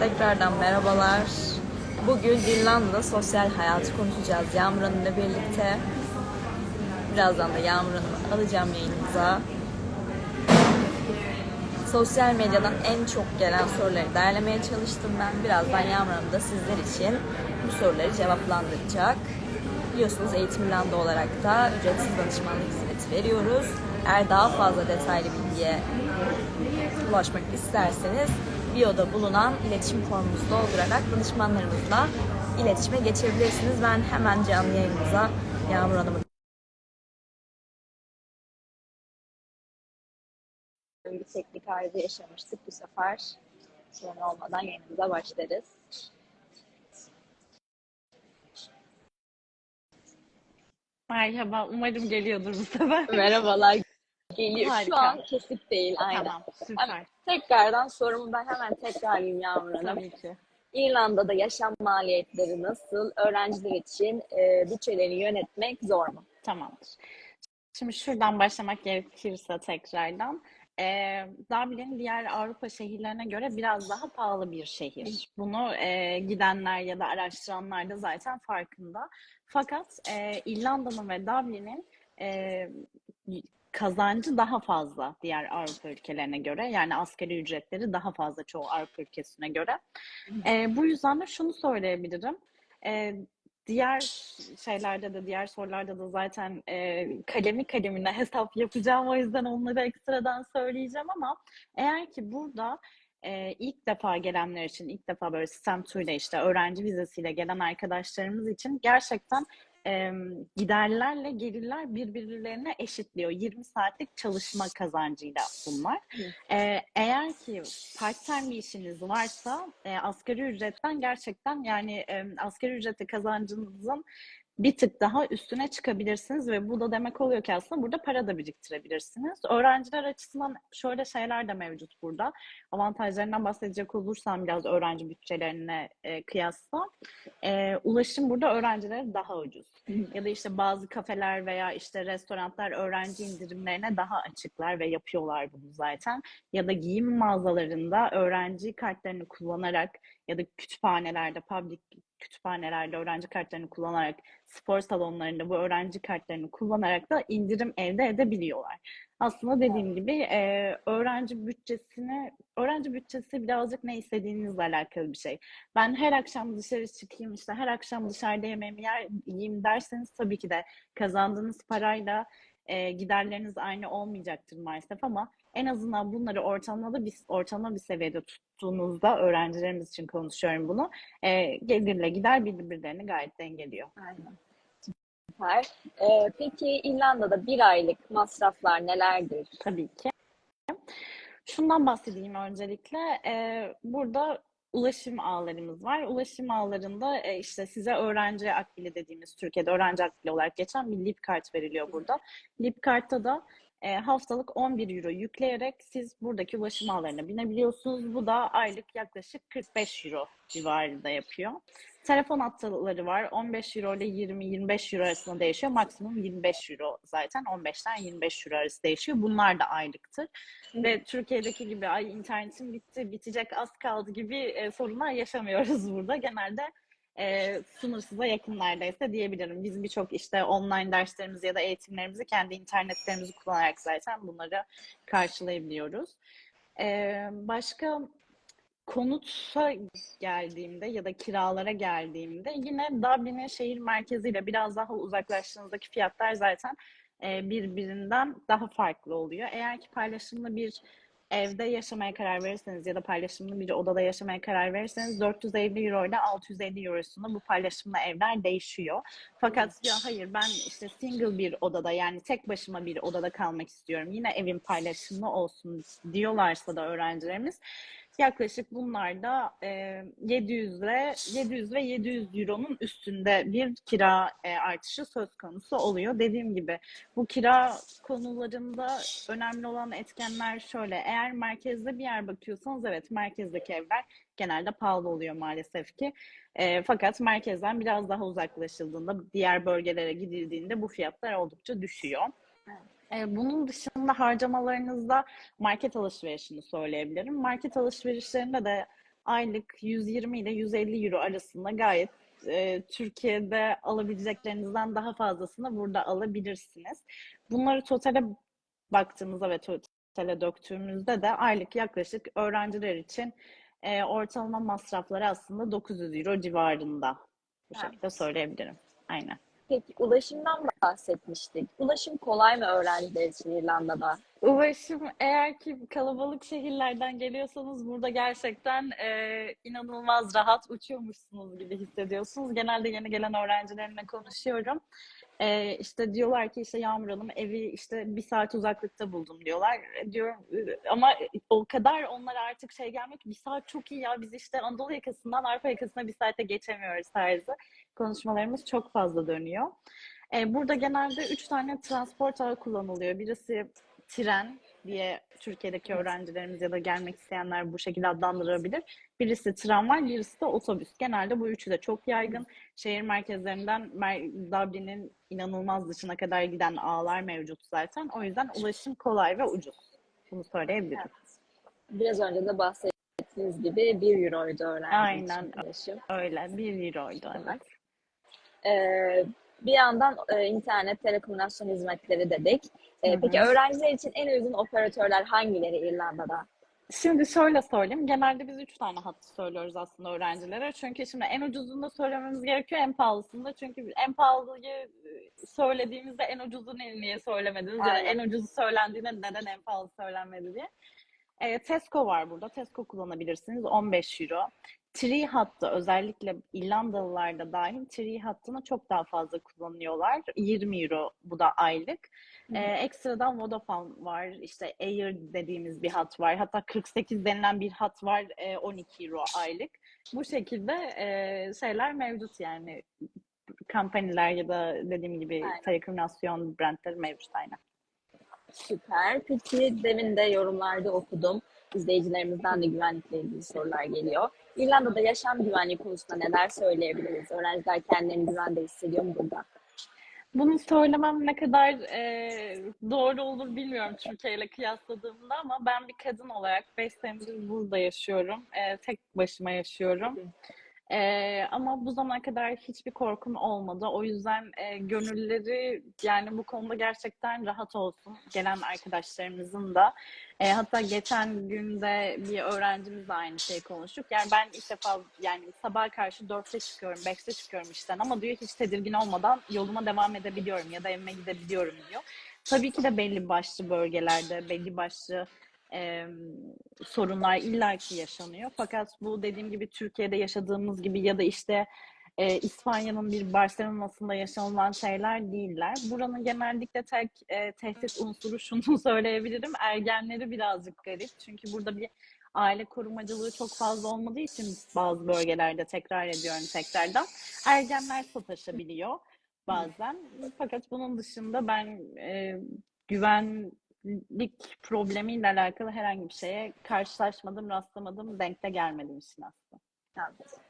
Tekrardan merhabalar. Bugün İrlanda sosyal hayatı konuşacağız Yağmur Hanım'la birlikte. Birazdan da Yağmur Hanım'ı alacağım yayınımıza. Sosyal medyadan en çok gelen soruları derlemeye çalıştım ben. Birazdan Yağmur Hanım da sizler için bu soruları cevaplandıracak. Biliyorsunuz Eğitim İrlanda olarak da ücretsiz danışmanlık hizmeti veriyoruz. Eğer daha fazla detaylı bilgiye ulaşmak isterseniz bio'da bulunan iletişim formumuzu doldurarak danışmanlarımızla iletişime geçebilirsiniz. Ben hemen canlı yayınımıza Yağmur Hanım'ı bir teknik arıza yaşamıştık. Bu sefer sorun olmadan yayınımıza başlarız. Merhaba, umarım geliyordur bu sefer. Merhabalar. Geliyor. Şu Harika. an kesik değil. Aynen. Tamam, süper. Tekrardan sorumu ben hemen tekrarlayayım Yağmur Hanım. Tabii ki. İrlanda'da yaşam maliyetleri nasıl? Öğrenciler için e, bütçelerini yönetmek zor mu? Tamamdır. Şimdi şuradan başlamak gerekirse tekrardan. Ee, Dublin diğer Avrupa şehirlerine göre biraz daha pahalı bir şehir. Bunu e, gidenler ya da araştıranlar da zaten farkında. Fakat e, İrlanda'nın ve Dublin'in e, kazancı daha fazla diğer Avrupa ülkelerine göre. Yani asgari ücretleri daha fazla çoğu Avrupa ülkesine göre. E, bu yüzden de şunu söyleyebilirim. E, diğer şeylerde de diğer sorularda da zaten e, kalemi kalemine hesap yapacağım. O yüzden onları ekstradan söyleyeceğim ama eğer ki burada e, ilk defa gelenler için ilk defa böyle sistem turuyla işte öğrenci vizesiyle gelen arkadaşlarımız için gerçekten e, giderlerle gelirler birbirlerine eşitliyor. 20 saatlik çalışma kazancıyla bunlar. E, eğer ki part-time bir işiniz varsa e, asgari ücretten gerçekten yani e, asgari ücrette kazancınızın bir tık daha üstüne çıkabilirsiniz ve bu da demek oluyor ki aslında burada para da biriktirebilirsiniz. Öğrenciler açısından şöyle şeyler de mevcut burada. Avantajlarından bahsedecek olursam biraz öğrenci bütçelerine e, kıyasla. E, ulaşım burada öğrencilere daha ucuz. Ya da işte bazı kafeler veya işte restoranlar öğrenci indirimlerine daha açıklar ve yapıyorlar bunu zaten. Ya da giyim mağazalarında öğrenci kartlarını kullanarak ya da kütüphanelerde, public kütüphanelerde öğrenci kartlarını kullanarak, spor salonlarında bu öğrenci kartlarını kullanarak da indirim elde edebiliyorlar. Aslında dediğim gibi e, öğrenci bütçesini, öğrenci bütçesi birazcık ne istediğinizle alakalı bir şey. Ben her akşam dışarı çıkayım, işte her akşam dışarıda yemeğimi yer, yiyeyim derseniz tabii ki de kazandığınız parayla e, giderleriniz aynı olmayacaktır maalesef ama en azından bunları ortalama bir ortalama bir seviyede tuttuğunuzda öğrencilerimiz için konuşuyorum bunu. E, gelirle gider birbirlerini gayet dengeliyor. Aynen. Süper. E, peki İrlanda'da bir aylık masraflar nelerdir? Tabii ki. Şundan bahsedeyim öncelikle. E, burada ulaşım ağlarımız var. Ulaşım ağlarında e, işte size öğrenci akbili dediğimiz Türkiye'de öğrenci akbili olarak geçen bir lip kart veriliyor burada. Lip kartta da e, haftalık 11 euro yükleyerek siz buradaki ulaşım ağlarına binebiliyorsunuz. Bu da aylık yaklaşık 45 euro civarında yapıyor. Telefon hatları var. 15 euro ile 20-25 euro arasında değişiyor. Maksimum 25 euro zaten. 15'ten 25 euro arası değişiyor. Bunlar da aylıktır. Ve Türkiye'deki gibi ay internetim bitti, bitecek az kaldı gibi e, sorunlar yaşamıyoruz burada. Genelde e, sınırsıza yakın neredeyse diyebilirim. Biz birçok işte online derslerimizi ya da eğitimlerimizi kendi internetlerimizi kullanarak zaten bunları karşılayabiliyoruz. E, başka konuta geldiğimde ya da kiralara geldiğimde yine Dublin'in şehir merkeziyle biraz daha uzaklaştığınızdaki fiyatlar zaten e, birbirinden daha farklı oluyor. Eğer ki paylaşımlı bir evde yaşamaya karar verirseniz ya da paylaşımlı bir odada yaşamaya karar verirseniz 450 euro ile 650 euro arasında bu paylaşımlı evler değişiyor. Fakat ya hayır ben işte single bir odada yani tek başıma bir odada kalmak istiyorum. Yine evim paylaşımlı olsun diyorlarsa da öğrencilerimiz yaklaşık bunlar da e, 700 ile 700 ve 700 euronun üstünde bir kira e, artışı söz konusu oluyor. Dediğim gibi bu kira konularında önemli olan etkenler şöyle. Eğer merkezde bir yer bakıyorsanız evet merkezdeki evler genelde pahalı oluyor maalesef ki. E, fakat merkezden biraz daha uzaklaşıldığında diğer bölgelere gidildiğinde bu fiyatlar oldukça düşüyor. E, bunun dışında harcamalarınızda market alışverişini söyleyebilirim. Market alışverişlerinde de aylık 120 ile 150 euro arasında gayet e, Türkiye'de alabileceklerinizden daha fazlasını burada alabilirsiniz. Bunları totale baktığımızda ve totale döktüğümüzde de aylık yaklaşık öğrenciler için e, ortalama masrafları aslında 900 euro civarında. Bu Evet. şekilde söyleyebilirim. Aynen. Peki ulaşımdan bahsetmiştik. Ulaşım kolay mı öğrenciler İrlanda'da? Ulaşım eğer ki kalabalık şehirlerden geliyorsanız burada gerçekten e, inanılmaz rahat uçuyormuşsunuz gibi hissediyorsunuz. Genelde yeni gelen öğrencilerimle konuşuyorum. E, işte diyorlar ki işte Yağmur Hanım evi işte bir saat uzaklıkta buldum diyorlar. E, diyorum "E, ama o kadar onlara artık şey gelmiyor ki bir saat çok iyi ya biz işte Anadolu yakasından Avrupa yakasına bir saate geçemiyoruz tarzı konuşmalarımız çok fazla dönüyor. E, burada genelde üç tane transport ağı kullanılıyor. Birisi tren diye Türkiye'deki öğrencilerimiz ya da gelmek isteyenler bu şekilde adlandırabilir. Birisi tramvay, birisi de otobüs. Genelde bu üçü de çok yaygın. Şehir merkezlerinden Mer- Dublin'in inanılmaz dışına kadar giden ağlar mevcut zaten. O yüzden ulaşım kolay ve ucuz. Bunu söyleyebilirim. Biraz önce de bahsettiğiniz gibi 1 euroydu öğrenci Aynen. için ulaşım. Öyle. Bir euroydu. Evet. Ee, bir yandan e, internet telekomünikasyon hizmetleri dedik. Ee, Hı hı. peki öğrenciler için en uygun operatörler hangileri İrlanda'da? Şimdi şöyle söyleyeyim. Genelde biz üç tane hattı söylüyoruz aslında öğrencilere. Çünkü şimdi en ucuzunu da söylememiz gerekiyor, en pahalısını da. Çünkü en pahalıyı söylediğimizde en ucuzunu niye söylemediniz? Ya da Aynen. en ucuzu söylendiğinde neden en pahalı söylenmedi diye. E, Tesco var burada. Tesco kullanabilirsiniz. 15 euro. Tree hattı özellikle İrlandalılar da dahil Tree hattını çok daha fazla kullanıyorlar. 20 euro bu da aylık. Ee, ekstradan Vodafone var. İşte Air dediğimiz bir hat var. Hatta 48 denilen bir hat var. e, 12 euro aylık. Bu şekilde e, şeyler mevcut yani. Kampanyalar ya da dediğim gibi Aynen. telekomünikasyon brandleri mevcut aynen. Süper. Peki demin de yorumlarda okudum. İzleyicilerimizden de güvenlikle ilgili sorular geliyor. İrlanda'da yaşam güvenliği konusunda neler söyleyebiliriz? Öğrenciler kendilerini güvende hissediyor mu burada? Bunu söylemem ne kadar e, doğru olur bilmiyorum Türkiye ile kıyasladığımda ama ben bir kadın olarak 5 senedir burada yaşıyorum. E, tek başıma yaşıyorum. E, ama bu zamana kadar hiçbir korkum olmadı. O yüzden e, gönülleri yani bu konuda gerçekten rahat olsun. Gelen arkadaşlarımızın da. E, hatta geçen günde bir öğrencimizle aynı şeyi konuştuk. Yani ben ilk defa yani sabah karşı 4'te çıkıyorum, 5'te çıkıyorum işten ama diyor hiç tedirgin olmadan yoluma devam edebiliyorum ya da evime gidebiliyorum diyor. Tabii ki de belli başlı bölgelerde, belli başlı e, sorunlar illaki yaşanıyor. Fakat bu dediğim gibi Türkiye'de yaşadığımız gibi ya da işte e, İspanya'nın bir Barcelona'sında yaşanılan şeyler değiller. Buranın genellikle tek e, tehdit unsuru şunu söyleyebilirim. Ergenleri birazcık garip. Çünkü burada bir aile korumacılığı çok fazla olmadığı için bazı bölgelerde tekrar ediyorum tekrardan. Ergenler sataşabiliyor bazen. Fakat bunun dışında ben e, güvenlik problemiyle alakalı herhangi bir şeye karşılaşmadım, rastlamadım, denk de gelmedim işin aslında. Evet.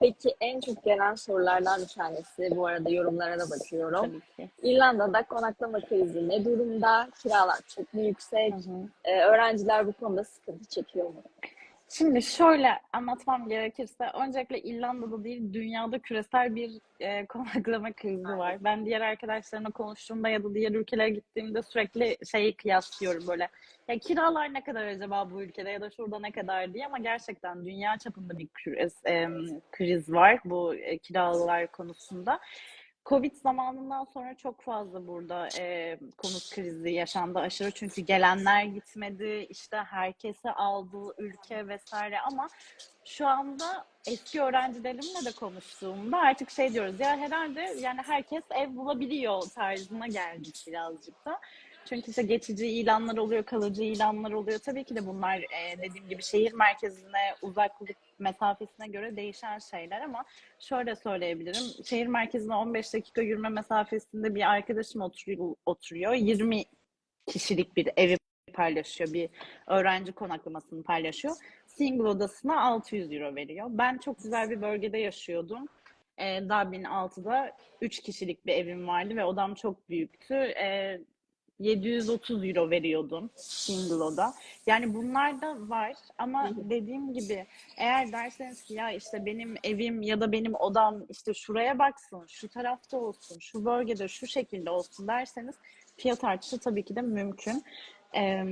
Peki en çok gelen sorulardan bir tanesi, bu arada yorumlara da bakıyorum. Tabii ki. İrlanda'da konaklama krizi ne durumda? Kiralar çok mu yüksek? Hı hı. Ee, öğrenciler bu konuda sıkıntı çekiyor mu? Şimdi şöyle anlatmam gerekirse öncelikle İrlanda'da değil dünyada küresel bir e, konaklama krizi var. Ben diğer arkadaşlarımla konuştuğumda ya da diğer ülkelere gittiğimde sürekli şeyi kıyaslıyorum böyle. Ya kiralar ne kadar acaba bu ülkede ya da şurada ne kadar diye ama gerçekten dünya çapında bir kriz, e, kriz var bu e, kiralar konusunda. Covid zamanından sonra çok fazla burada e, konut krizi yaşandı aşırı çünkü gelenler gitmedi işte herkesi aldı ülke vesaire ama şu anda eski öğrencilerimle de konuştuğumda artık şey diyoruz ya herhalde yani herkes ev bulabiliyor tarzına geldik birazcık da. Çünkü işte geçici ilanlar oluyor, kalıcı ilanlar oluyor. Tabii ki de bunlar e, dediğim gibi şehir merkezine, uzaklık mesafesine göre değişen şeyler ama şöyle söyleyebilirim. Şehir merkezine 15 dakika yürüme mesafesinde bir arkadaşım oturuyor, oturuyor. 20 kişilik bir evi paylaşıyor. Bir öğrenci konaklamasını paylaşıyor. Single odasına 600 euro veriyor. Ben çok güzel bir bölgede yaşıyordum. E, Dublin 6'da 3 kişilik bir evim vardı ve odam çok büyüktü. E, 730 euro veriyordum single oda. Yani bunlar da var ama dediğim gibi eğer derseniz ki ya işte benim evim ya da benim odam işte şuraya baksın, şu tarafta olsun, şu bölgede şu şekilde olsun derseniz fiyat artışı tabii ki de mümkün. Ee,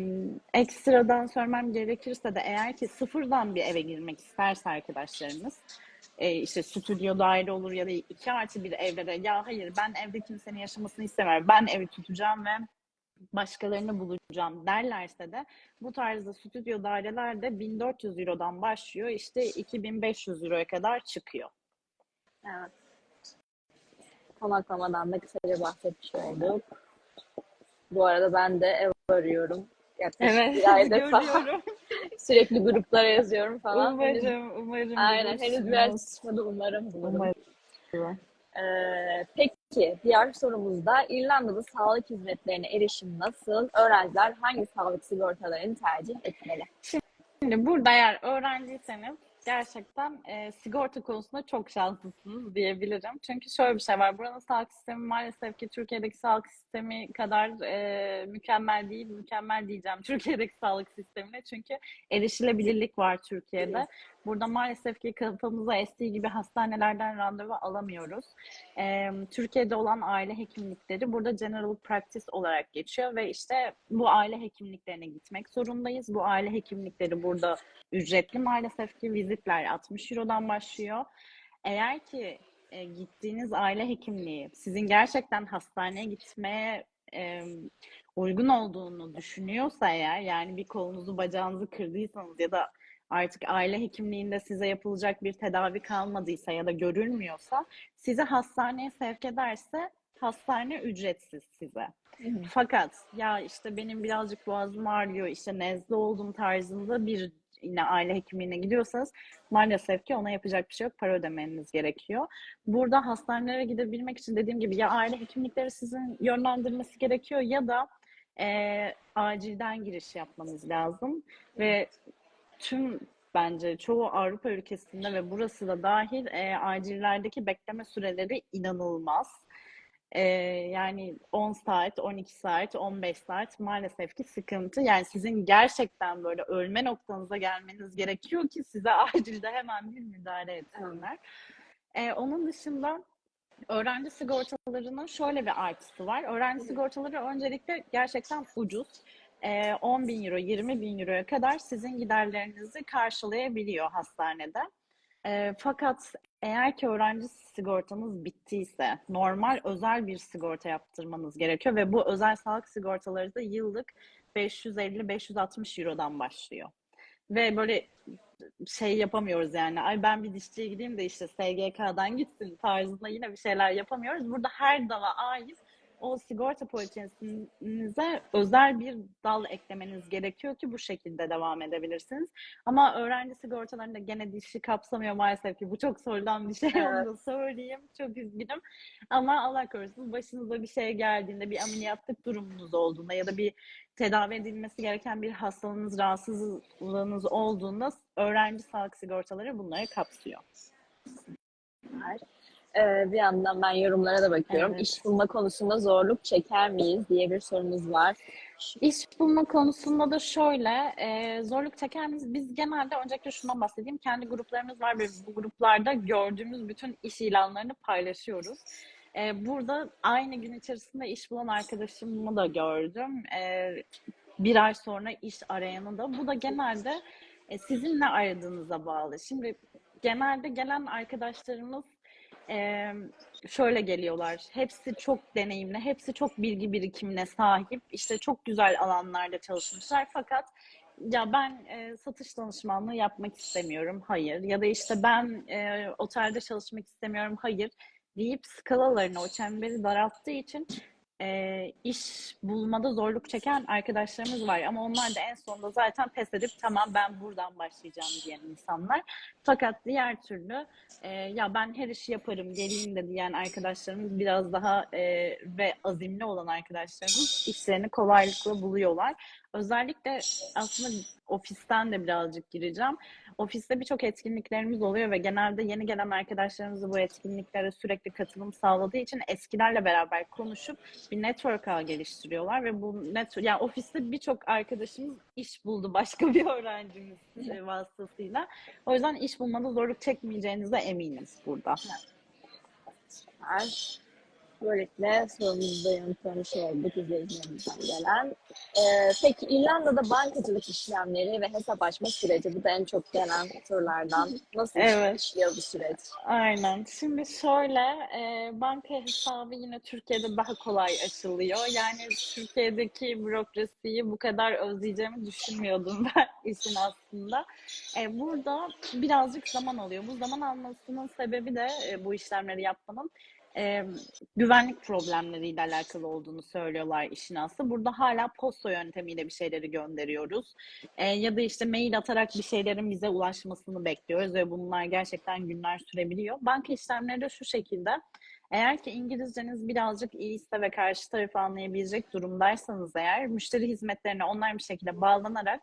ekstradan söylemem gerekirse de eğer ki sıfırdan bir eve girmek isterse arkadaşlarınız e, işte stüdyo daire olur ya da iki artı bir evde de ya hayır ben evde kimsenin yaşamasını istemiyorum. Ben evi tutacağım ve başkalarını bulacağım derlerse de bu tarzda stüdyo daireler de 1400 Euro'dan başlıyor. işte 2500 Euro'ya kadar çıkıyor. Evet. Konaklamadan da kısaca bahsetmiş olduk. Bu arada ben de ev arıyorum. Yaklaşık bir aydır falan. Sürekli gruplara yazıyorum falan. Henüz- Umarım, umarım. Aynen. Henüz bir yer bulursunuz. çıkmadı. Umarım bulurum. Umarım. Ee, peki diğer sorumuzda İrlanda'da sağlık hizmetlerine erişim nasıl? Öğrenciler hangi sağlık sigortalarını tercih etmeli? Şimdi burada eğer öğrenciyseniz gerçekten e, sigorta konusunda çok şanslısınız diyebilirim. Çünkü şöyle bir şey var. Buranın sağlık sistemi maalesef ki Türkiye'deki sağlık sistemi kadar e, mükemmel değil. Mükemmel diyeceğim Türkiye'deki sağlık sistemine. Çünkü erişilebilirlik var Türkiye'de. Burada maalesef ki kafamıza estiği gibi hastanelerden randevu alamıyoruz. E, Türkiye'de olan aile hekimlikleri burada general practice olarak geçiyor ve işte bu aile hekimliklerine gitmek zorundayız. Bu aile hekimlikleri burada ücretli maalesef ki vizitler 60 Euro'dan başlıyor. Eğer ki e, gittiğiniz aile hekimliği sizin gerçekten hastaneye gitmeye e, uygun olduğunu düşünüyorsa eğer yani bir kolunuzu bacağınızı kırdıysanız ya da artık aile hekimliğinde size yapılacak bir tedavi kalmadıysa ya da görülmüyorsa sizi hastaneye sevk ederse hastane ücretsiz size. Fakat ya işte benim birazcık boğazım ağrıyor, işte nezle oldum tarzında bir yine aile hekimliğine gidiyorsanız maalesef ki ona yapacak bir şey yok. Para ödemeniz gerekiyor. Burada hastanelere gidebilmek için dediğim gibi ya aile hekimlikleri sizin yönlendirmesi gerekiyor ya da e, acilden giriş yapmanız lazım ve tüm bence çoğu Avrupa ülkesinde ve burası da dahil e, acillerdeki bekleme süreleri inanılmaz. Ee, yani 10 saat, 12 saat, 15 saat maalesef ki sıkıntı. Yani sizin gerçekten böyle ölme noktanıza gelmeniz gerekiyor ki size acilde hemen bir müdahale etsinler. Ee, onun dışında öğrenci sigortalarının şöyle bir artısı var. Öğrenci sigortaları öncelikle gerçekten ucuz. Ee, 10 bin euro, 20 bin euroya kadar sizin giderlerinizi karşılayabiliyor hastanede. Ee, fakat eğer ki öğrenci sigortanız bittiyse normal özel bir sigorta yaptırmanız gerekiyor ve bu özel sağlık sigortaları da yıllık 550-560 Euro'dan başlıyor. Ve böyle şey yapamıyoruz yani. Ay ben bir dişçiye gideyim de işte SGK'dan gitsin tarzında yine bir şeyler yapamıyoruz. Burada her dala ait o sigorta poliçenize özel bir dal eklemeniz gerekiyor ki bu şekilde devam edebilirsiniz. Ama öğrenci sigortalarında gene dişi kapsamıyor maalesef ki. Bu çok sorulan bir şey Evet. onu da söyleyeyim. Çok üzgünüm. Ama Allah korusun başınıza bir şey geldiğinde, bir ameliyatlık durumunuz olduğunda ya da bir tedavi edilmesi gereken bir hastalığınız, rahatsızlığınız olduğunda öğrenci sağlık sigortaları bunları kapsıyor. Ee, bir yandan ben yorumlara da bakıyorum. Evet. İş bulma konusunda zorluk çeker miyiz diye bir sorumuz var. İş bulma konusunda da şöyle e, zorluk çeker miyiz? Biz genelde öncelikle şundan bahsedeyim. Kendi gruplarımız var ve bu gruplarda gördüğümüz bütün iş ilanlarını paylaşıyoruz. E, burada aynı gün içerisinde iş bulan arkadaşımı da gördüm. E, bir ay sonra iş arayanı da. Bu da genelde e, sizin ne aradığınıza bağlı. Şimdi genelde gelen arkadaşlarımız e, şöyle geliyorlar. Hepsi çok deneyimli, hepsi çok bilgi birikimine sahip. İşte çok güzel alanlarda çalışmışlar. Fakat ya ben e, satış danışmanlığı yapmak istemiyorum. Hayır. Ya da işte ben e, otelde çalışmak istemiyorum. Hayır. Deyip skalalarını, o çemberi daralttığı için e, iş bulmada zorluk çeken arkadaşlarımız var. Ama onlar da en sonunda zaten pes edip tamam ben buradan başlayacağım diyen insanlar. Fakat diğer türlü e, ya ben her işi yaparım geleyim de diyen arkadaşlarımız biraz daha e, ve azimli olan arkadaşlarımız işlerini kolaylıkla buluyorlar. Özellikle aslında ofisten de birazcık gireceğim. Ofiste birçok etkinliklerimiz oluyor ve genelde yeni gelen arkadaşlarımız bu etkinliklere sürekli katılım sağladığı için eskilerle beraber konuşup bir network ağ geliştiriyorlar ve bu net yani ofiste birçok arkadaşımız iş buldu başka bir öğrencimiz e, vasıtasıyla. O yüzden iş bulmada zorluk çekmeyeceğinize eminiz burada. Süper. Böylelikle sorumuzu da yanıtlamış olduk izleyicilerimizden gelen. Ee, peki İrlanda'da bankacılık işlemleri ve hesap açma süreci bu da en çok gelen sorulardan. Nasıl Evet. işliyor bu süreç? Aynen. Şimdi şöyle, e, banka hesabı yine Türkiye'de daha kolay açılıyor. Yani Türkiye'deki bürokrasiyi bu kadar özleyeceğimi düşünmüyordum ben işin aslında. E, burada birazcık zaman alıyor. Bu zaman almasının sebebi de e, bu işlemleri yapmanın e, güvenlik problemleriyle alakalı olduğunu söylüyorlar işin aslı. Burada hala posta yöntemiyle bir şeyleri gönderiyoruz. E, ya da işte mail atarak bir şeylerin bize ulaşmasını bekliyoruz ve bunlar gerçekten günler sürebiliyor. Banka işlemleri de şu şekilde. Eğer ki İngilizceniz birazcık iyiyse ve karşı tarafı anlayabilecek durumdaysanız eğer müşteri hizmetlerine onlar bir şekilde bağlanarak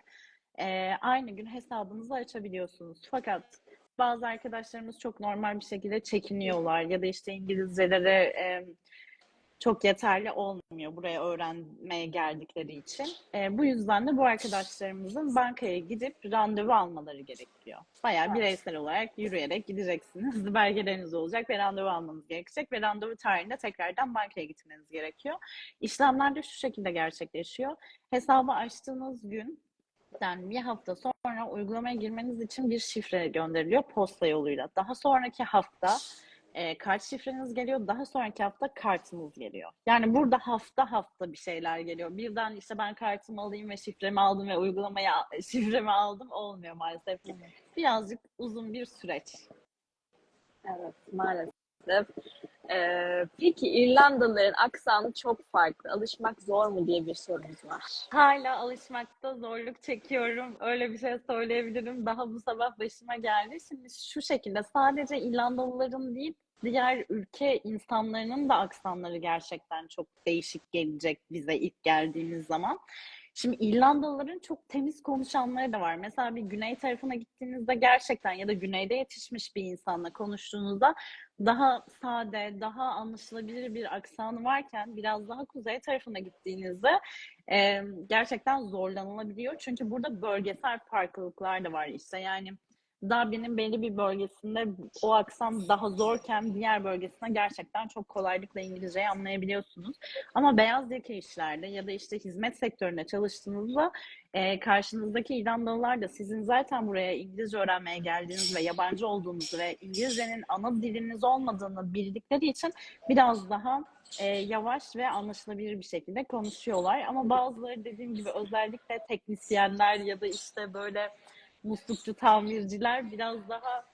e, aynı gün hesabınızı açabiliyorsunuz. Fakat bazı arkadaşlarımız çok normal bir şekilde çekiniyorlar ya da işte İngilizceleri e, çok yeterli olmuyor buraya öğrenmeye geldikleri için. E, bu yüzden de bu arkadaşlarımızın bankaya gidip randevu almaları gerekiyor. Bayağı bireysel olarak yürüyerek gideceksiniz. Belgeleriniz olacak ve randevu almanız gerekecek ve randevu tarihinde tekrardan bankaya gitmeniz gerekiyor. İşlemler de şu şekilde gerçekleşiyor. Hesabı açtığınız gün yani bir hafta sonra uygulamaya girmeniz için bir şifre gönderiliyor posta yoluyla. Daha sonraki hafta e, kart şifreniz geliyor. Daha sonraki hafta kartınız geliyor. Yani burada hafta hafta bir şeyler geliyor. Birden işte ben kartımı alayım ve şifremi aldım ve uygulamaya şifremi aldım olmuyor maalesef. Birazcık uzun bir süreç. Evet, maalesef. Ee, peki İrlandalıların aksanı çok farklı. Alışmak zor mu diye bir sorumuz var. Hala alışmakta zorluk çekiyorum. Öyle bir şey söyleyebilirim. Daha bu sabah başıma geldi. Şimdi şu şekilde sadece İrlandalıların değil, diğer ülke insanlarının da aksanları gerçekten çok değişik gelecek bize ilk geldiğimiz zaman. Şimdi İrlandalıların çok temiz konuşanları da var. Mesela bir güney tarafına gittiğinizde gerçekten ya da güneyde yetişmiş bir insanla konuştuğunuzda daha sade, daha anlaşılabilir bir aksanı varken biraz daha kuzey tarafına gittiğinizde e, gerçekten zorlanılabiliyor. Çünkü burada bölgesel farklılıklar da var işte. Yani Dublin'in belli bir bölgesinde o aksan daha zorken diğer bölgesine gerçekten çok kolaylıkla İngilizceyi anlayabiliyorsunuz. Ama beyaz yaka işlerde ya da işte hizmet sektöründe çalıştığınızda e, karşınızdaki İrlandalılar da sizin zaten buraya İngilizce öğrenmeye geldiğiniz ve yabancı olduğunuzu ve İngilizcenin ana diliniz olmadığını bildikleri için biraz daha e, yavaş ve anlaşılabilir bir şekilde konuşuyorlar. Ama bazıları dediğim gibi özellikle teknisyenler ya da işte böyle muslukçu tamirciler biraz daha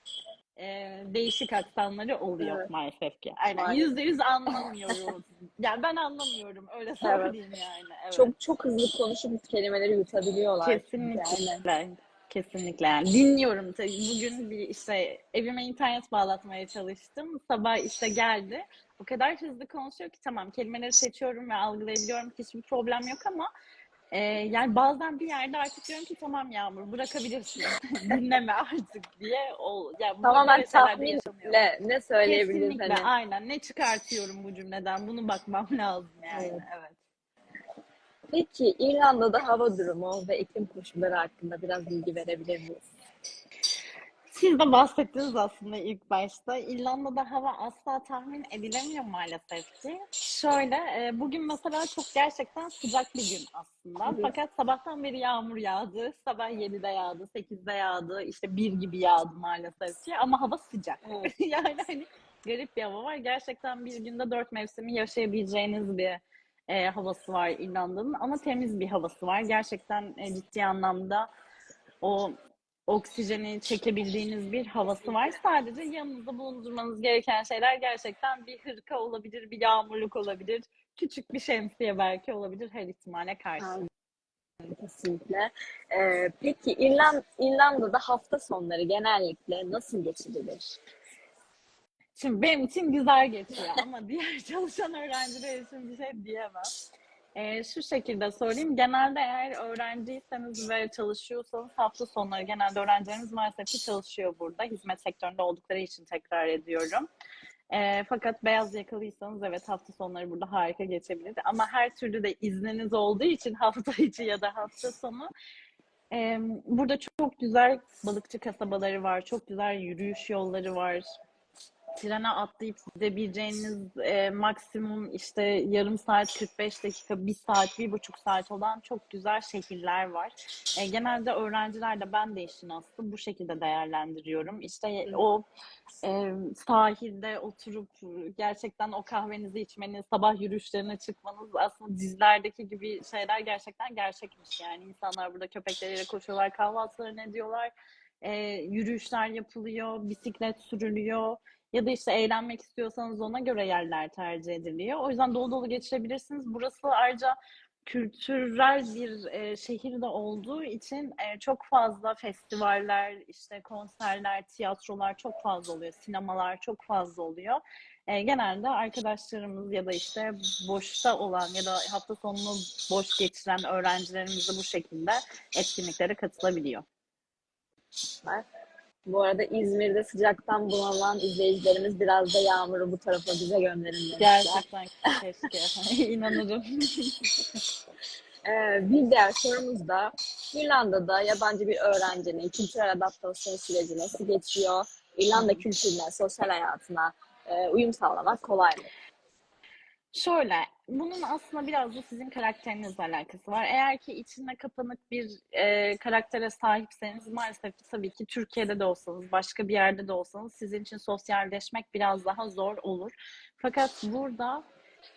e, değişik aksanları oluyor Evet. maalesef ki. Aynen yüzde yüz anlamıyorum. yani ben anlamıyorum öyle söyleyeyim yani. Evet. Çok çok hızlı konuşup kelimeleri yutabiliyorlar. Kesinlikle. Yani. Kesinlikle yani dinliyorum. Tabii Bugün bir işte evime internet bağlatmaya çalıştım. Sabah işte geldi. O kadar hızlı konuşuyor ki tamam kelimeleri seçiyorum ve algılayabiliyorum. Hiçbir problem yok ama e, yani bazen bir yerde artık diyorum ki tamam Yağmur bırakabilirsin. Dinleme artık diye. O, yani Tamamen tahminle ne söyleyebiliriz Kesinlikle hani. aynen. Ne çıkartıyorum bu cümleden? Bunu bakmam lazım yani. Evet. evet. Peki İrlanda'da hava durumu ve iklim koşulları hakkında biraz bilgi verebilir miyiz? Siz de bahsettiniz aslında ilk başta. İrlanda'da hava asla tahmin edilemiyor maalesef ki. Şöyle, e, bugün mesela çok gerçekten sıcak bir gün aslında. Evet. Fakat sabahtan beri yağmur yağdı. Sabah 7'de yağdı, 8'de yağdı, işte 1 gibi yağdı maalesef ki. Ama hava sıcak. Evet. yani hani garip bir hava var. Gerçekten bir günde dört mevsimi yaşayabileceğiniz bir e, havası var İrlanda'nın. Ama temiz bir havası var. Gerçekten e, ciddi anlamda o oksijeni çekebildiğiniz bir havası var. Sadece yanınızda bulundurmanız gereken şeyler gerçekten bir hırka olabilir, bir yağmurluk olabilir, küçük bir şemsiye belki olabilir her ihtimale karşı. Kesinlikle. Ee, peki İrland İrlanda'da hafta sonları genellikle nasıl geçirilir? Şimdi benim için güzel geçiyor ama diğer çalışan öğrenciler için bir şey diyemem. Ee, şu şekilde söyleyeyim. Genelde eğer öğrenciyseniz ve çalışıyorsanız hafta sonları genelde öğrencilerimiz maalesef ki çalışıyor burada. Hizmet sektöründe oldukları için tekrar ediyorum. Ee, fakat beyaz yakalıysanız evet hafta sonları burada harika geçebilir. Ama her türlü de izniniz olduğu için hafta içi ya da hafta sonu ee, burada çok güzel balıkçı kasabaları var. Çok güzel yürüyüş yolları var. Trene atlayıp gidebileceğiniz e, maksimum işte yarım saat, 45 dakika, bir saat, bir buçuk saat olan çok güzel şehirler var. E, genelde öğrenciler de ben de işin aslı bu şekilde değerlendiriyorum. İşte o e, sahilde oturup gerçekten o kahvenizi içmeniz, sabah yürüyüşlerine çıkmanız aslında dizilerdeki gibi şeyler gerçekten gerçekmiş. Yani insanlar burada köpekleriyle koşuyorlar, kahvaltılarını ediyorlar, e, yürüyüşler yapılıyor, bisiklet sürülüyor. Ya da işte eğlenmek istiyorsanız ona göre yerler tercih ediliyor. O yüzden dolu dolu geçirebilirsiniz. Burası ayrıca kültürel bir e, şehir de olduğu için e, çok fazla festivaller, işte konserler, tiyatrolar çok fazla oluyor. Sinemalar çok fazla oluyor. E, genelde arkadaşlarımız ya da işte boşta olan ya da hafta sonunu boş geçiren öğrencilerimiz de bu şekilde etkinliklere katılabiliyor. var. Bu arada İzmir'de sıcaktan bunalan izleyicilerimiz biraz da yağmuru bu tarafa bize gönderin demişler. Gerçekten keşke. İnanırım. Ee, bir diğer sorumuz da İrlanda'da yabancı bir öğrencinin kültürel adaptasyon süreci nasıl geçiyor? İrlanda kültürüne, sosyal hayatına e, uyum sağlamak kolay mı? Şöyle, bunun aslında biraz da sizin karakterinizle alakası var. Eğer ki içine kapanık bir e, karaktere sahipseniz maalesef tabii ki Türkiye'de de olsanız, başka bir yerde de olsanız sizin için sosyalleşmek biraz daha zor olur. Fakat burada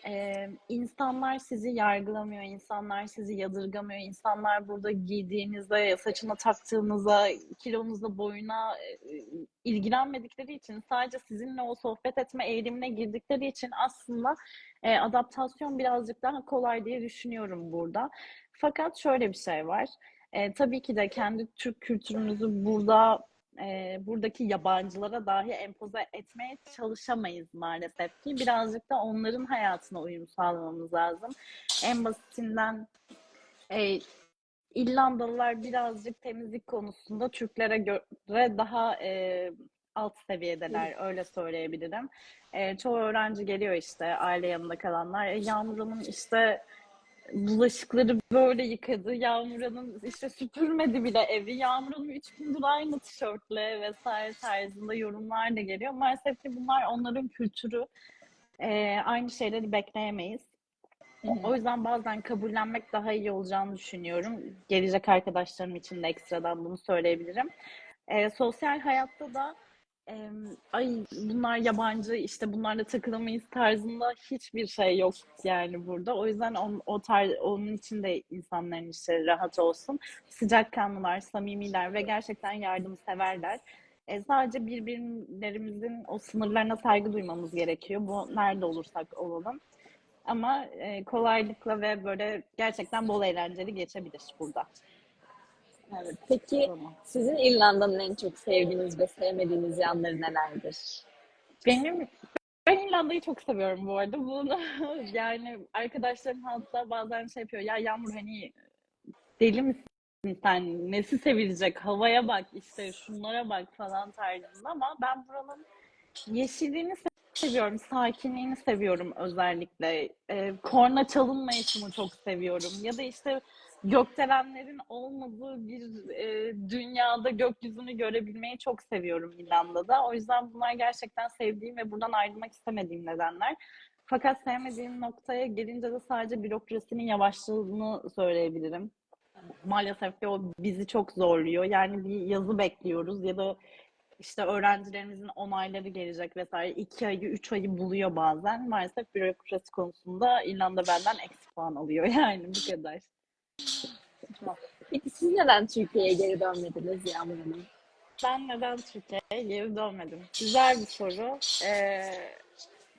e, insanlar sizi yargılamıyor, insanlar sizi yadırgamıyor, insanlar burada giydiğinizde, saçına taktığınıza, kilonuza, boyuna e, ilgilenmedikleri için sadece sizinle o sohbet etme eğilimine girdikleri için aslında e, adaptasyon birazcık daha kolay diye düşünüyorum burada. Fakat şöyle bir şey var. E, tabii ki de kendi Türk kültürümüzü burada e, buradaki yabancılara dahi empoze etmeye çalışamayız maalesef ki. Birazcık da onların hayatına uyum sağlamamız lazım. En basitinden e, İrlandalılar birazcık temizlik konusunda Türklere göre daha e, alt seviyedeler, öyle söyleyebilirim. E, çoğu öğrenci geliyor işte aile yanında kalanlar. E, Yağmur Hanım işte bulaşıkları böyle yıkadı. Yağmur Hanım işte süpürmedi bile evi. Yağmur Hanım üç gündür aynı tişörtle vesaire tarzında yorumlar da geliyor. Maalesef ki bunlar onların kültürü. E, aynı şeyleri bekleyemeyiz. O yüzden bazen kabullenmek daha iyi olacağını düşünüyorum. Gelecek arkadaşlarım için de ekstradan bunu söyleyebilirim. E, sosyal hayatta da e, ay bunlar yabancı işte bunlarla takılamayız tarzında hiçbir şey yok yani burada. O yüzden on, o tar onun için de insanların işleri rahat olsun. Sıcakkanlılar, samimiler ve gerçekten yardımseverler. E, sadece birbirlerimizin o sınırlarına saygı duymamız gerekiyor. Bu nerede olursak olalım. Ama e, kolaylıkla ve böyle gerçekten bol eğlenceli geçebilir burada. Evet. Peki sizin İrlanda'nın en çok sevdiğiniz ve sevmediğiniz yanları nelerdir? Benim ben İrlanda'yı çok seviyorum bu arada. Bunu yani arkadaşlarım hatta bazen şey yapıyor. Ya Yağmur hani deli misin sen? Nesi sevilecek? Havaya bak işte şunlara bak falan tarzında ama ben buranın yeşilliğini seviyorum. Sakinliğini seviyorum özellikle. Ee, korna çalınmayışını çok seviyorum. Ya da işte gökdelenlerin olmadığı bir e, dünyada gökyüzünü görebilmeyi çok seviyorum İrlanda'da. O yüzden bunlar gerçekten sevdiğim ve buradan ayrılmak istemediğim nedenler. Fakat sevmediğim noktaya gelince de sadece bürokrasinin yavaşlığını söyleyebilirim. Maalesef ki o bizi çok zorluyor. Yani bir yazı bekliyoruz ya da işte öğrencilerimizin onayları gelecek vesaire. iki ayı, üç ayı buluyor bazen. Maalesef bürokrasi konusunda İrlanda benden eksi puan alıyor yani bu kadar. Peki siz neden Türkiye'ye geri dönmediniz Yağmur Hanım? Ben neden Türkiye'ye geri dönmedim? Güzel bir soru. Ee,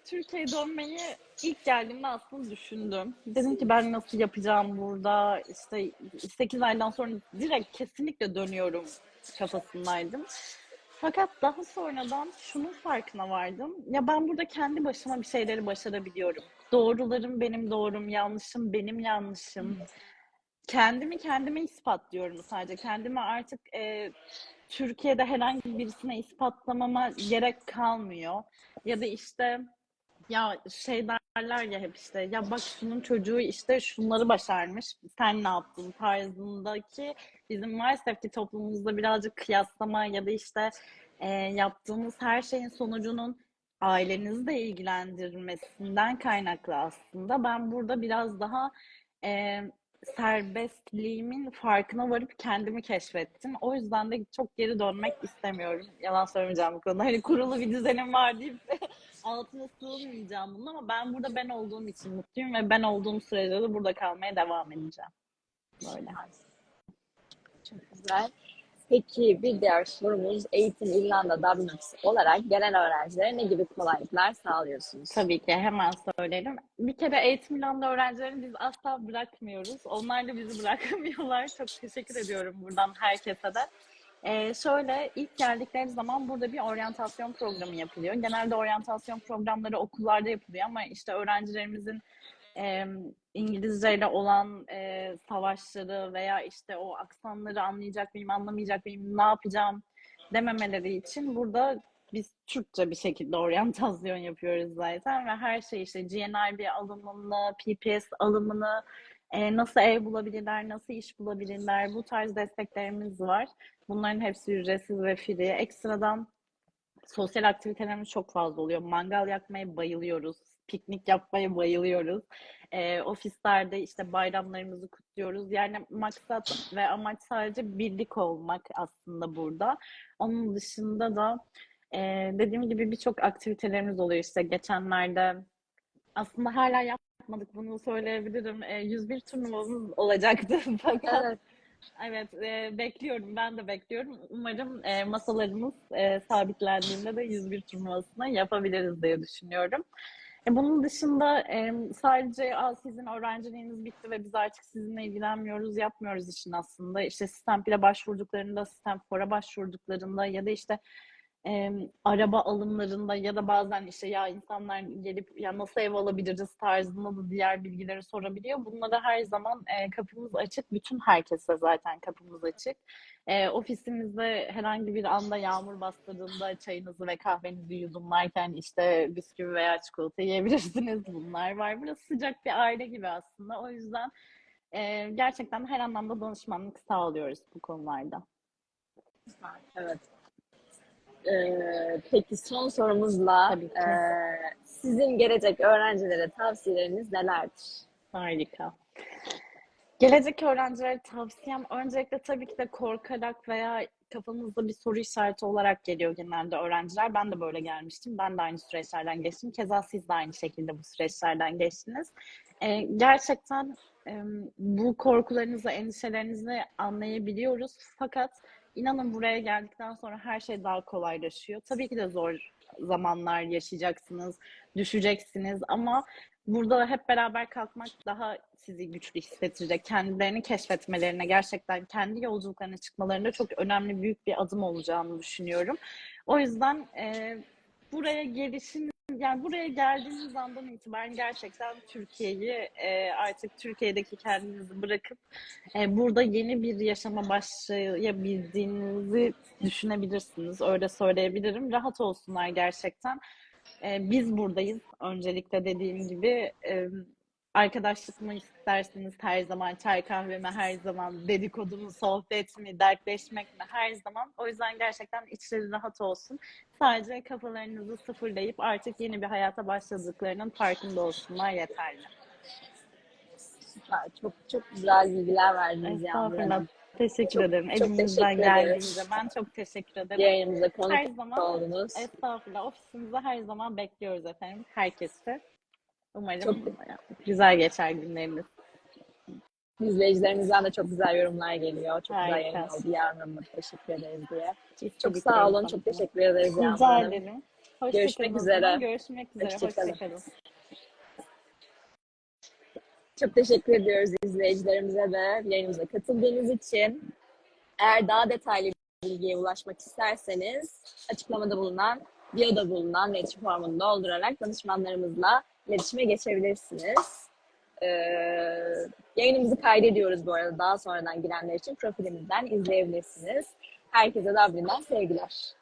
Türkiye'ye dönmeyi ilk geldiğimde aslında düşündüm. Dedim ki ben nasıl yapacağım burada? İşte 8 aydan sonra direkt kesinlikle dönüyorum kafasındaydım. Fakat daha sonradan şunun farkına vardım. Ya ben burada kendi başıma bir şeyleri başarabiliyorum. Doğrularım benim doğrum, yanlışım benim yanlışım. Kendimi kendime ispatlıyorum sadece. Kendime artık e, Türkiye'de herhangi birisine ispatlamama gerek kalmıyor. Ya da işte ya şey derler ya hep işte ya bak şunun çocuğu işte şunları başarmış sen ne yaptın tarzındaki bizim maalesef ki toplumumuzda birazcık kıyaslama ya da işte e, yaptığımız her şeyin sonucunun ailenizi de ilgilendirmesinden kaynaklı aslında. Ben burada biraz daha e, serbestliğimin farkına varıp kendimi keşfettim. O yüzden de çok geri dönmek istemiyorum. Yalan söylemeyeceğim bu konuda. Hani kurulu bir düzenim var deyip altına sığınmayacağım bunun ama ben burada ben olduğum için mutluyum ve ben olduğum sürece de burada kalmaya devam edeceğim. Böyle. Çok güzel. Peki bir diğer sorumuz eğitim İrlanda Dublin'si olarak gelen öğrencilere ne gibi kolaylıklar sağlıyorsunuz? Tabii ki hemen söyleyelim. Bir kere eğitim İrlanda öğrencilerini biz asla bırakmıyoruz. Onlar da bizi bırakmıyorlar. Çok teşekkür ediyorum buradan herkese de. Ee, şöyle ilk geldikleri zaman burada bir oryantasyon programı yapılıyor. Genelde oryantasyon programları okullarda yapılıyor ama işte öğrencilerimizin e, İngilizceyle olan e, savaşları veya işte o aksanları anlayacak mıyım, anlamayacak mıyım, ne yapacağım dememeleri için burada biz Türkçe bir şekilde oryantasyon yapıyoruz zaten ve her şey işte GNIB alımını, PPS alımını, e, nasıl ev bulabilirler, nasıl iş bulabilirler bu tarz desteklerimiz var. Bunların hepsi ücretsiz ve free. Ekstradan sosyal aktivitelerimiz çok fazla oluyor. Mangal yakmaya bayılıyoruz. Piknik yapmaya bayılıyoruz. E, ofislerde işte bayramlarımızı kutluyoruz. Yani maksat ve amaç sadece birlik olmak aslında burada. Onun dışında da e, dediğim gibi birçok aktivitelerimiz oluyor. İşte geçenlerde aslında hala yapmadık bunu söyleyebilirim. E, 101 turnuvamız olacaktı fakat Evet. Evet, e, bekliyorum. Ben de bekliyorum. Umarım e, masalarımız e, sabitlendiğinde de 101 turnuvasını yapabiliriz diye düşünüyorum. E, bunun dışında sadece sizin öğrenciliğiniz bitti ve biz artık sizinle ilgilenmiyoruz, yapmıyoruz için aslında. İşte Stamp'le başvurduklarında, Stamp4'a başvurduklarında ya da işte e, araba alımlarında ya da bazen işte ya insanlar gelip ya nasıl ev alabiliriz tarzında da diğer bilgileri sorabiliyor. Bunlara her zaman e, kapımız açık. Bütün herkese zaten kapımız açık. E, ofisimizde herhangi bir anda yağmur bastırdığında çayınızı ve kahvenizi yudumlarken işte bisküvi veya çikolata yiyebilirsiniz. Bunlar var. Burası sıcak bir aile gibi aslında. O yüzden e, gerçekten her anlamda danışmanlık sağlıyoruz bu konularda. Evet. Ee, peki son sorumuzla e, sizin gelecek öğrencilere tavsiyeleriniz nelerdir? Harika. Gelecek öğrencilere tavsiyem öncelikle tabii ki de korkarak veya kafanızda bir soru işareti olarak geliyor genelde öğrenciler. Ben de böyle gelmiştim. Ben de aynı süreçlerden geçtim. Keza siz de aynı şekilde bu süreçlerden geçtiniz. Ee, gerçekten bu korkularınızı, endişelerinizi anlayabiliyoruz. Fakat inanın buraya geldikten sonra her şey daha kolaylaşıyor. Tabii ki de zor zamanlar yaşayacaksınız, düşeceksiniz ama burada hep beraber kalkmak daha sizi güçlü hissettirecek. Kendilerini keşfetmelerine, gerçekten kendi yolculuklarına çıkmalarında çok önemli büyük bir adım olacağını düşünüyorum. O yüzden e, buraya gelişin yani buraya geldiğiniz andan itibaren gerçekten Türkiye'yi e, artık Türkiye'deki kendinizi bırakıp e, burada yeni bir yaşama başlayabildiğinizi düşünebilirsiniz. Öyle söyleyebilirim. Rahat olsunlar gerçekten. E, biz buradayız. Öncelikle dediğim gibi e, arkadaşlık mı istersiniz her zaman, çay kahve mi her zaman, dedikodu mu, sohbet mi, dertleşmek mi her zaman. O yüzden gerçekten içleri rahat olsun. Sadece kafalarınızı sıfırlayıp artık yeni bir hayata başladıklarının farkında olsunlar yeterli. Çok çok güzel bilgiler verdiniz Estağfurullah. Teşekkür Çok- ederim. çok Elimizden geldiğince ben çok teşekkür ederim. Yayınımıza konuk Her zaman oldunuz. estağfurullah. Ofisimize her zaman bekliyoruz efendim. Herkesi. Umarım Çok- güzel geçer günleriniz. İzleyicilerimizden de çok güzel yorumlar geliyor. Çok güzel Harika. yayın oldu Hanım'a teşekkür ederiz diye. Biz Çok sağ olun. Çok teşekkür ederiz Rica ederim. Hoşça Görüşmek kalın. üzere. Görüşmek üzere. Hoşça kalın. Hoşçakalın. Çok teşekkür ediyoruz izleyicilerimize de yayınımıza katıldığınız için. Eğer daha detaylı bilgiye ulaşmak isterseniz açıklamada bulunan, biyoda bulunan iletişim formunu doldurarak danışmanlarımızla iletişime geçebilirsiniz. Ee, yayınımızı kaydediyoruz bu arada daha sonradan girenler için profilimizden izleyebilirsiniz. Herkese Dublin'den sevgiler.